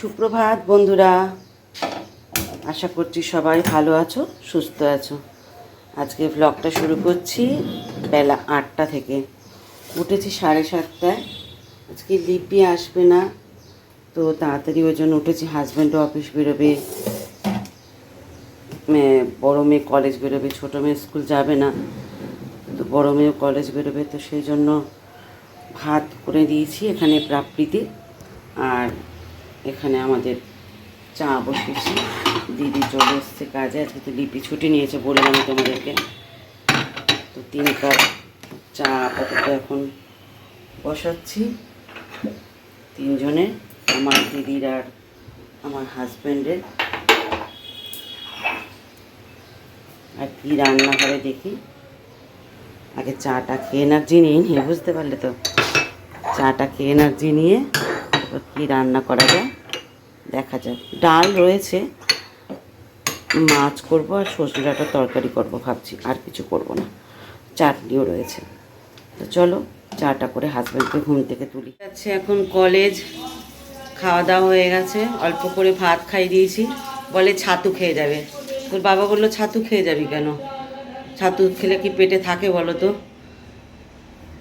সুপ্রভাত, বন্ধুরা। আশা করছি সবাই ভালো আছো, সুস্থ আছো। আজকে ব্লগটা শুরু করছি বেলা আটটা থেকে। উঠেছি সাড়ে সাতটায়। আজকে লিপি আসবে না, তো তাড়াতাড়ি ওই জন্য উঠেছি। হাজব্যান্ডও অফিস বেরোবে। বড়ো মেয়ে কলেজ বেরোবে, ছোটো মেয়ে স্কুল যাবে না। তো বড়ো মেয়েও কলেজ বেরোবে, তো সেই জন্য ভাত করে দিয়েছি এখানে প্রাপ্রীতি আর এখানে আমাদের চা বসেছি দিদি চলে এসছে কাজে, আজকে তো লিপি ছুটি নিয়েছে বললাম তোমাদেরকে। তো তিন কাপ চা আপাতত এখন বসাচ্ছি। তিনজনে, আমার দিদির আর আমার হাজব্যান্ডের। আর কী রান্না করে দেখি। আগে চাটা খেয়ে এনার্জি নিয়ে নিয়ে, বুঝতে পারলে তো? চাটা খেয়ে এনার্জি নিয়ে কী রান্না করা যায়? দেখা যাক। ডাল রয়েছে। মাছ করব আর সজনে ডাঁটার তরকারি করব ভাবছি। আর কিছু করব না। চাটনিও রয়েছে। তো চলো, চাটা করে হাজব্যান্ডকে ঘুম থেকে তুলি। যাচ্ছে এখন কলেজ খাওয়া দাওয়া হয়ে গেছে। অল্প করে ভাত খাই দিয়েছি। বলে ছাতু খেয়ে যাবে। তোর বাবা বলল, ছাতু খেয়ে যাবি কেন? ছাতু খেলে কি পেটে থাকে বলো তো?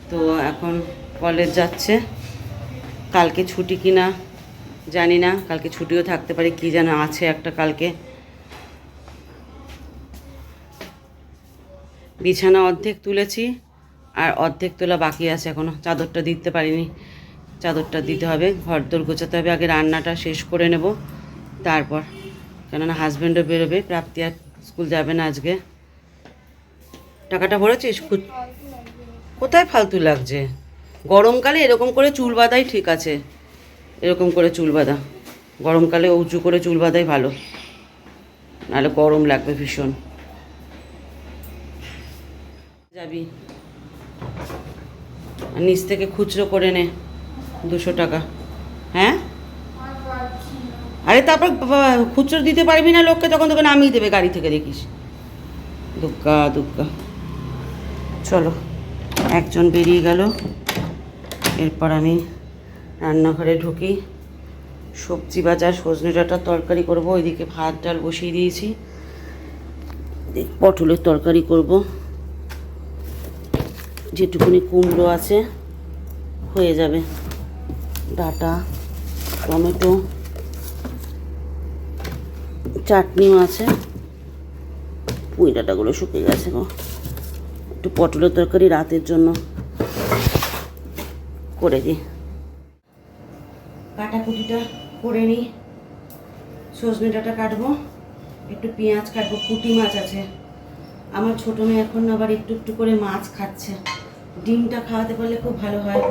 তো এখন কলেজ যাচ্ছে। কালকে ছুটি কিনা জানি না, কালকে ছুটিও থাকতে পারে, কি যেন আছে একটা কালকে। বিছানা অর্ধেক তুলেছি, আর অর্ধেক তোলা বাকি আছে এখনও চাদরটা দিতে পারিনি। চাদরটা দিতে হবে ঘর দোর গোছাতে হবে, আগে রান্নাটা শেষ করে নেব, তারপর। কেননা হাজব্যান্ডও বেরোবে, প্রাপ্তি আর স্কুল যাবে না আজকে। টাকাটা ভরেছিস? কোথায় ফালতু লাগছে? গরমকালে এরকম করে চুল বাঁধাই ঠিক আছে। এরকম করে চুল বাঁধা। গরমকালে উঁচু করে চুল বাঁধাই ভালো। নাহলে গরম লাগবে ভীষণ। যাবি। নিচ থেকে খুচরো করে নে দুশো টাকা। হ্যাঁ? আরে তারপর খুচরো দিতে পারবি না লোককে, তখন তোকে নামিয়ে দেবে গাড়ি থেকে, দেখিস। দুগ্গা দুগ্গা। চলো, একজন বেরিয়ে গেল। এরপর আমি রান্নাঘরে ঢুকি। সবজি বাজার, সজনে ডাঁটার তরকারি করব, ওইদিকে ভাত, ডাল বসিয়ে দিয়েছি। পটলের তরকারি করব। যেটুকুনি কুমড়ো আছে, হয়ে যাবে। ডাটা, টমেটো, চাটনিও আছে। পুঁই ডাঁটাগুলো শুকিয়ে গেছে গো। একটু পটলের তরকারি রাতের জন্য। করে দিই। কাটাকুটিটা করে নিই। সজনে ডাঁটা কাটবো, একটু পেঁয়াজ কাটবো, পুঁটি মাছ আছে। আমার ছোটো মেয়ে এখন আবার একটু একটু করে মাছ খাচ্ছে। ডিমটা খাওয়াতে পারলে খুব ভালো হয়।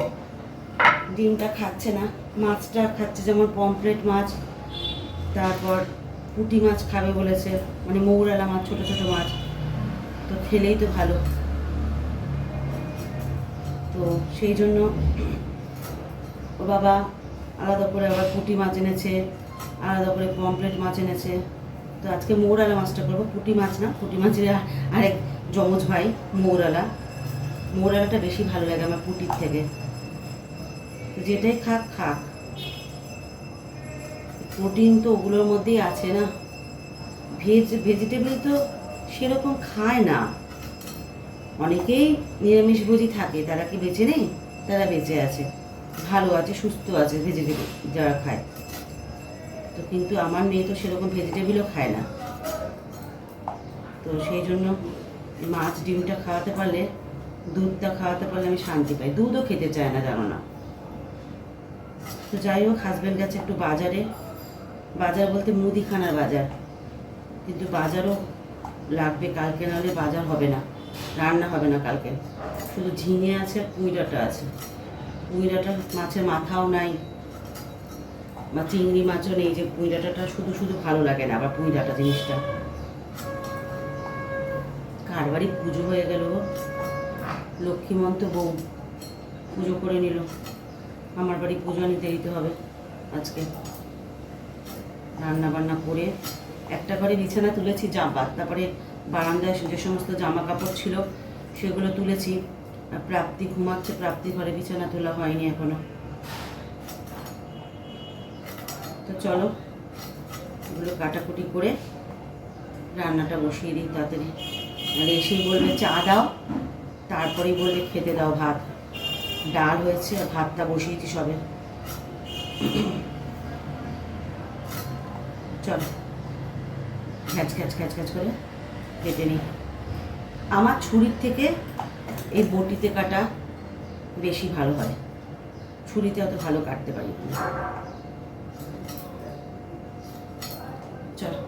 ডিমটা খাচ্ছে না, মাছটা খাচ্ছে যেমন পমফ্রেট মাছ। তারপর পুঁটি মাছ খাবে বলেছে মানে মৌরালা মাছ, ছোটো ছোটো মাছ। তো খেলেই তো ভালো। তো সেই জন্য ও বাবা আলাদা করে আবার পুঁটি মাছ এনেছে, আলাদা করে পমপ্লেট মাছ এনেছে। তো আজকে মৌরালা মাছটা করব, পুঁটি মাছ না, পুঁটি মাছের আরেক যমজ ভাই, মৌরালা। মৌরালাটা বেশি ভালো লাগে আমার পুঁটির থেকে। তো যেটাই খাক খাক। প্রোটিন তো ওগুলোর মধ্যেই আছে না। ভেজ, ভেজিটেবল তো সেরকম খায় না। অনেকেই নিরামিষভোজী থাকে, তারা কি বেঁচে নেই? তারা বেঁচে আছে। ভালো আছে, সুস্থ আছে ভেজিটেবল যারা খায়। তো কিন্তু আমার মেয়ে তো সেরকম ভেজিটেবলও খায় না। তো সেই জন্য মাছ ডিমটা খাওয়াতে পারলে, দুধটা খাওয়াতে পারলে আমি শান্তি পাই। দুধও খেতে চায় না, জানো না। তো যাই হোক হাজব্যান্ড গেছে একটু বাজারে। বাজার বলতে মুদিখানার বাজার। কিন্তু বাজারও লাগবে, কালকে নাহলে বাজার হবে না। রান্না হবে না কালকে। শুধু ঝিঙে আছে আর পুঁইডাটা আছে। পুঁইডাটা মাছের মাথাও নাই। বা চিংড়ি মাছও নেই যে পুঁইডাটাটা শুধু শুধু ভালো লাগে না, আবার পুঁইডাটা জিনিসটা। কার বাড়ি পুজো হয়ে গেল লক্ষ্মীমন্ত বউ পুজো করে নিল। আমার বাড়ি পুজো নিতে দিতে হবে আজকে। রান্না বান্না করে একটা ঘরে বিছানা তুলেছি, যা জামা তারপরে বারান্দায় যে সমস্ত জামা কাপড় ছিল, সেগুলো তুলেছি। আর প্রাপ্তি ঘুমাচ্ছে, প্রাপ্তি ঘরে বিছানা তোলা হয়নি এখনও। তো চলো, এগুলো কাটাকুটি করে রান্নাটা বসিয়ে দিই তাড়াতাড়ি। এসেই বলবে, চা দাও। তারপরেই বলবে, খেতে দাও ভাত। ডাল হয়েছে আর ভাতটা বসিয়েছি সবে। চলো। ঘ্যাচ ঘ্যাচ ঘ্যাচ খ্যাচ করে কেটে নিই আমার ছুরির থেকে এই বটিতে কাটা বেশি ভালো হয় ছুরিতে অত ভালো কাটতে পারি। চলো,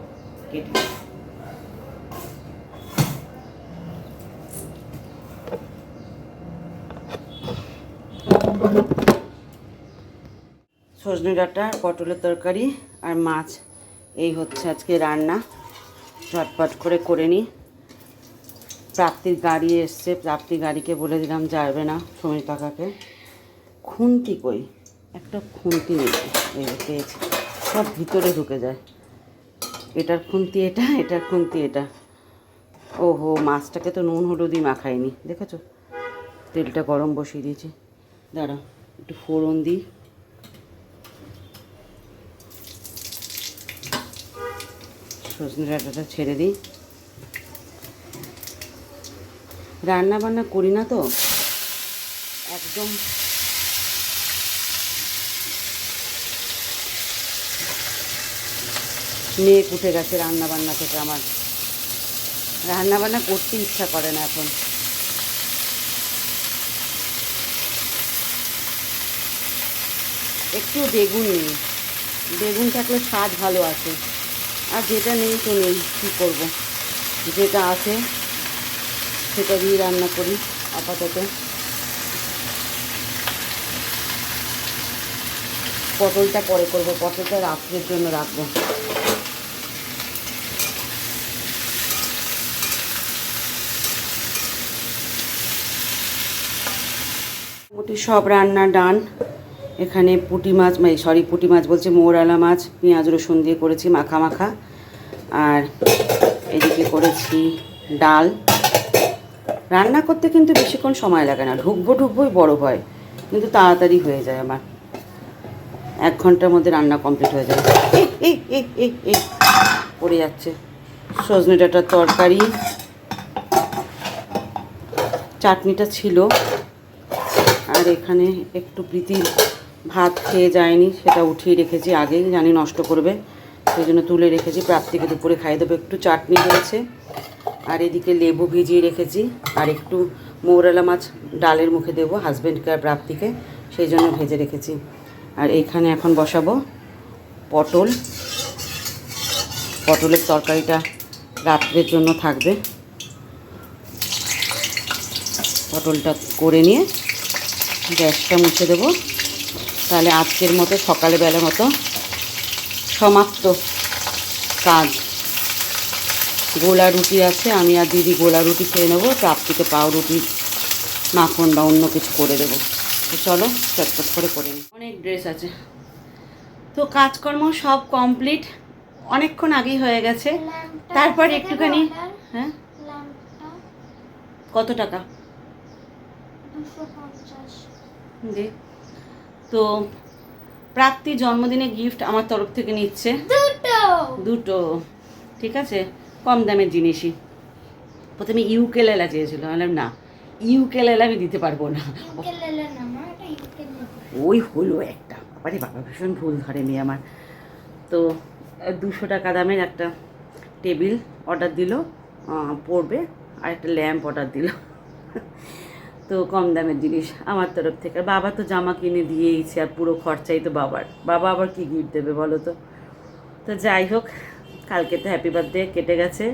কেটে। সজনে ডাঁটা, পটলের তরকারি আর মাছ এই হচ্ছে আজকে রান্না ঝটপট করে করে নিই প্রাপ্তির গাড়ি এসছে প্রাপ্তির গাড়িকে বলে দিলাম যাবে না সমীর কাকাকে। খুন্তি কই? একটা খুন্তি নেই পেয়েছি। সব ভিতরে ঢুকে যায়। এটার খুন্তি এটা, এটার খুন্তি এটা। ওহো, মাছটাকে তো নুন হলুদই মাখাইনি দেখেছ? তেলটা গরম বসিয়ে দিয়েছি। দাঁড়া একটু ফোড়ন দিই। সজনে ডাঁটাটা ছেড়ে দিই। রান্না বান্না করি না তো। একদম মেয়ে উঠে গেছে রান্না বান্না থেকে আমার। রান্না বান্না করতে ইচ্ছা করে না এখন। একটু বেগুন নেই। বেগুন থাকলে স্বাদ ভালো আছে আর যেটা নেই তো নেই, কী করব? যেটা আছে, সেটা দিয়ে রান্না করি, আপাতত। পটলটা পরে করব, পটলটা রাত্রের জন্য রাখব। সব রান্না ডান। এখানে পুঁটি মাছ মানে সরি পুঁটি মাছ বলছে, মোরালা মাছ, পেঁয়াজ, রসুন দিয়ে করেছি মাখা মাখা। আর এদিকে করেছি ডাল। রান্না করতে কিন্তু বেশিক্ষণ সময় লাগে না, ঢুকবো ঢুকবোই বড় হয়, কিন্তু তাড়াতাড়ি হয়ে যায় আমার। এক ঘণ্টার মধ্যে রান্না কমপ্লিট হয়ে যায়। এই এই এই এই পড়ে যাচ্ছে। সজনে ডাঁটার তরকারি। চাটনিটা ছিল। আর এখানে একটু প্রীতি ভাত খেয়ে যায়নি, সেটা উঠিয়ে রেখেছি আগেই, জানি নষ্ট করবে। সেই জন্য তুলে রেখেছি, প্রাপ্তিকে দুপুরে খাইয়ে দেবো। একটু চাটনি রয়েছে আর এদিকে লেবু ভিজিয়ে রেখেছি, আর একটু মৌরালা মাছ ডালের মুখে দেবো হাজব্যান্ডকে আর প্রাপ্তিকে, সেই জন্য ভেজে রেখেছি। আর এইখানে এখন বসাবো পটল। পটলের তরকারিটা রাত্রের জন্য থাকবে। পটলটা করে নিয়ে গ্যাসটা মুছে দেবো। তাহলে আজকের মতো সকালবেলা মতো সমাপ্ত কাজ। গোলা রুটি আছে আমি আর দিদি গোলা রুটি খেয়ে নেব প্রাপ্তিকে পাউরুটি মাখন বা অন্য কিছু করে দেবো। তো চলো চটপট করে করে নিই। অনেক ড্রেস আছে। তো কাজকর্ম সব কমপ্লিট। অনেকক্ষণ আগেই হয়ে গেছে। তারপর একটুখানি হ্যাঁ? কত টাকা? দে। তো প্রাপ্তি জন্মদিনে গিফট আমার তরফ থেকে নিচ্ছে। দুটো। দুটো ঠিক আছে? কম দামের জিনিসই। প্রথমে ইউকেলেলা চেয়েছিল বললাম না ইউকেলেলা আমি দিতে পারব না। ওই হলো একটা। বাবারে বাবা ভীষণ ভুল ধরে মেয়ে আমার। তো দুশো টাকা দামের একটা টেবিল অর্ডার দিল পড়বে আর একটা ল্যাম্প অর্ডার দিল। তো কম দামের জিনিস আমার তরফ থেকে। বাবা তো জামা কিনে দিয়েইছে আর পুরো খরচাই তো বাবার। বাবা আবার কি গিফট দেবে বলো তো? তো যাই হোক, কালকে তো হ্যাপি বার্থডে কেটে গেছে।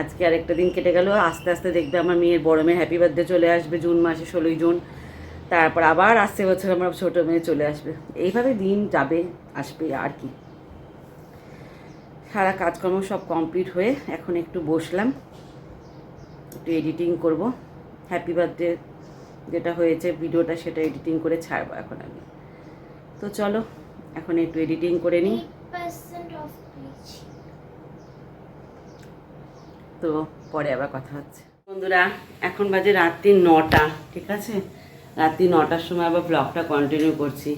আজকে আরেকটা দিন কেটে গেল। আস্তে আস্তে দেখবে আমার মেয়ের বড় মেয়ে হ্যাপি বার্থডে চলে আসবে জুন মাসে ষোলোই জুন। তারপর আবার আসছে বছর আমার ছোটো মেয়ে চলে আসবে। এইভাবে দিন যাবে, আসবে আর কি। সারা কাজকর্ম সব কমপ্লিট হয়ে এখন একটু বসলাম। একটু এডিটিং করব। হ্যাপি বার্থডে যেটা হয়েছে ভিডিওটা সেটা এডিটিং করে ছাড়বো এখন আমি। তো চলো এখন একটু এডিটিং করে নিই। তো পরে আবার কথা হচ্ছে। বন্ধুরা এখন বাজে রাত্রি নটা ঠিক আছে? রাত্রি নটার সময় আবার ব্লগটা কন্টিনিউ করছি।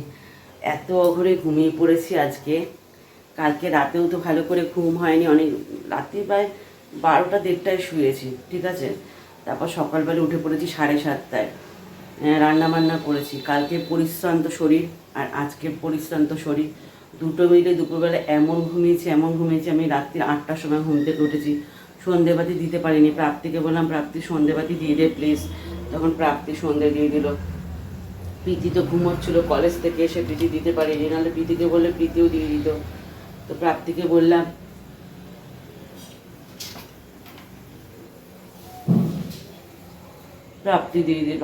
এত অঘরে ঘুমিয়ে পড়েছি আজকে। কালকে রাতেও তো ভালো করে ঘুম হয়নি অনেক রাত্রি প্রায় বারোটা দেড়টায় শুয়েছি ঠিক আছে? তারপর সকালবেলা উঠে পড়েছি সাড়ে সাতটায়। রান্না বান্না করেছি। কালকে পরিশ্রান্ত শরীর আর আজকে পরিশ্রান্ত শরীর। দুটো মিলে দুপুরবেলা এমন ঘুমিয়েছি এমন ঘুমিয়েছি আমি রাত্রি আটটার সময় ঘুম থেকে উঠেছি। সন্ধেবাতি দিতে পারিনি। প্রাপ্তিকে বললাম, প্রাপ্তি সন্ধেবাতি দিয়ে দে প্লিজ তখন প্রাপ্তি সন্ধে দিয়ে দিল। প্রীতি তো ঘুমোচ্ছিলো কলেজ থেকে এসে প্রীতি দিতে পারিনি। নাহলে প্রীতিকে বললে প্রীতিও দিয়ে দিত। তো প্রাপ্তিকে বললাম, প্রাপ্তি দিয়ে দিল।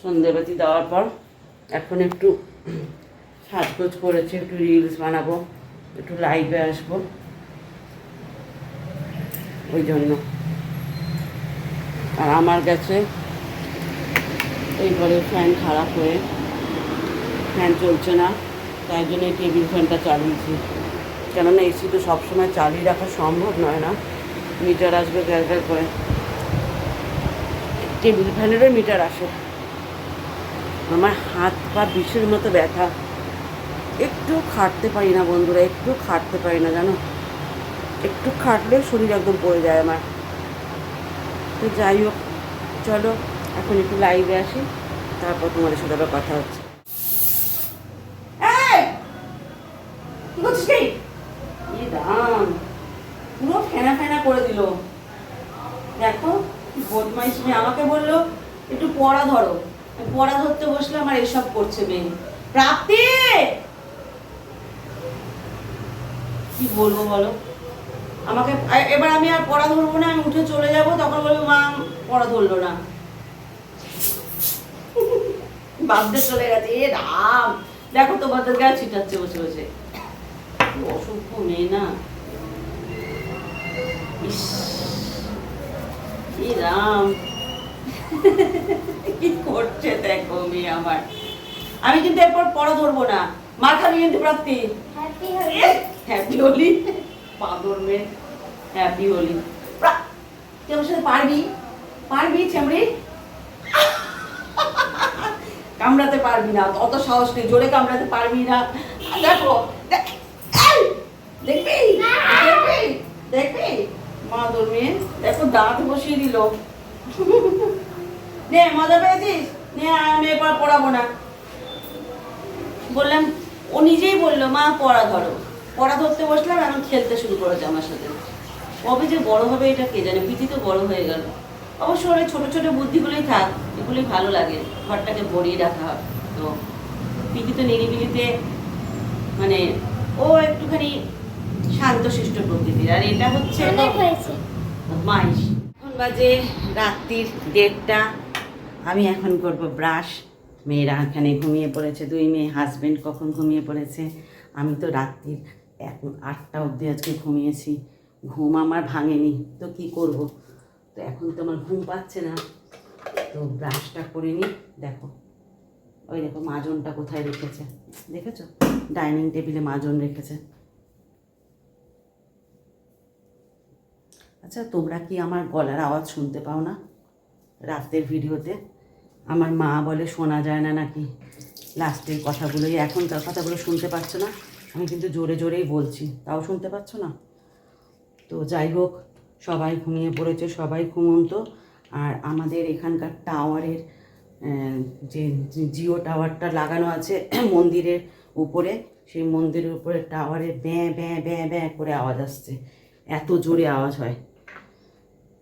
সন্ধেবাতি দেওয়ার পর এখন একটু সাজগোজ করেছে, একটু রিলস বানাবো, একটু লাইভে আসব। ওই জন্য। আর আমার কাছে এই ঘরের ফ্যান খারাপ হয়ে ফ্যান চলছে না, তাই জন্য এই টেবিল ফ্যানটা চালিয়েছি। কেননা এসি তো সবসময় চালিয়ে রাখা সম্ভব নয় না মিটার আসবে, গ্যার করে। টেবিল ফ্যানেরও মিটার আসে। আমার হাত পা বিষের মতো ব্যথা। একটু খাটতে পারি না বন্ধুরা, একটু খাটতে পারি না, জানো? একটু খাটলে শরীর একদম পড়ে যায় আমার। তো যাই হোক, চলো, এখন একটু লাইভে আসি, তারপর তোমাদের সাথে আবার কথা হচ্ছে। পুরো ফেনা ফেনা করে দিল। দেখো বদমাইশ আমাকে বলল, একটু পড়া ধরো। পড়া ধরতে বসলাম আর এসব করছে মেয়ে। প্রাপ্তি কি বলব বলো? আমাকে এবার আমি আর পড়া ধরবো না, আমি উঠে চলে যাব, তখন বলব, মা, পড়া ধরলো না। বাপদের চলে গেছে, এ রাম, দেখো তোমাদের গায়ে ছিটাচ্ছে, বসে বসে। অসভ্য মেয়ে না। ইস রাম। কি করছে দেখো মেয়ে আমার। আমি কিন্তু এরপর পড়া ধরবো না। মার খাবি কিন্তু প্রাপ্তি। হ্যাপি হোলি বাঁদর মেয়ে। হ্যাপি হোলি তুই আমার সাথে পারবি? পারবি চেমড়ি? কামড়াতে পারবি না। অত সাহস নেই। জোরে কামড়াতে পারবি না। দেখো দেখ- দেখবি? দেখবি? দেখবি? বাঁদর মেয়ে দেখো দাঁত বসিয়ে দিল। নে মজা পেয়েছিস নে আমি এবার পড়াবো না বললাম ও নিজেই বলল মা পড়া ধরো পড়া ধরতে বসলাম এখন খেলতে শুরু করেছে আমার সাথে কবে যে বড় হবে এটা কে জানে পিঠি তো বড় হয়ে গেল অবশ্য ওর ছোট ছোট বুদ্ধিগুলোই থাক এগুলোই ভালো লাগে ঘরটাকে ভরিয়ে রাখা হয় তো পিঠি তো নিরিবিলিতে মানে ও একটুখানি শান্ত শান্তশিষ্ট প্রকৃতির আর এটা হচ্ছে মাইশ এখন বাজে রাত্রির দেড়টা আমি এখন করব ব্রাশ। মেয়েরা এখানে ঘুমিয়ে পড়েছে, দুই মেয়ে হাজবেন্ড কখন ঘুমিয়ে পড়েছে? আমি তো রাত্রির এখন আটটা অবধি আজকে ঘুমিয়েছি। ঘুম আমার ভাঙেনি, তো কি করব? তো এখন তো আমার ঘুম পাচ্ছে না। তো ব্রাশটা করে নিই, দেখো। ওই দেখো মাজনটা কোথায় রেখেছে? দেখেছ? ডাইনিং টেবিলে মাজন রেখেছে। আচ্ছা তোমরা কি আমার গলার আওয়াজ শুনতে পাও না? রাতের ভিডিওতে। আমার মা বলে শোনা যায় না নাকি? লাস্টের কথাগুলোই এখন তার কথাগুলো শুনতে পাচ্ছ না? আমি কিন্তু জোরে জোরেই বলছি, তাও শুনতে পাচ্ছ না? তো যাই হোক, সবাই ঘুমিয়ে পড়েছে, সবাই ঘুমন্ত। আর আমাদের এখানকার টাওয়ারের যে জিও টাওয়ারটা লাগানো আছে মন্দিরের উপরে, সেই মন্দিরের উপরে টাওয়ারে ব্যাঁ ব্যাঁ ব্যাঁ ব্যাঁ করে আওয়াজ আসছে। এত জোরে আওয়াজ হয়।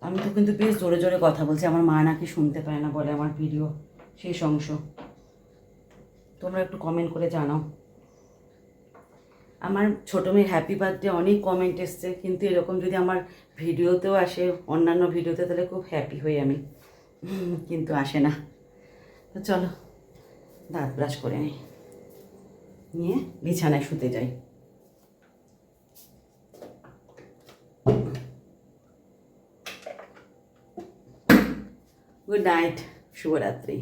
আমি তো কিন্তু বেশ জোরে জোরে কথা বলছি, আমার মা নাকি শুনতে পায় না বলে আমার ভিডিও শেষ অংশ। তোমরা একটু কমেন্ট করে জানাও। আমার ছোটো মেয়ের হ্যাপি বার্থডে অনেক কমেন্ট এসছে, কিন্তু এরকম যদি আমার ভিডিওতেও আসে, অন্যান্য ভিডিওতে তাহলে খুব হ্যাপি হই আমি। কিন্তু আসে না। তো চলো, দাঁত ব্রাশ করে নিই নিয়ে বিছানায় শুতে যাই। গুড নাইট শুভরাত্রি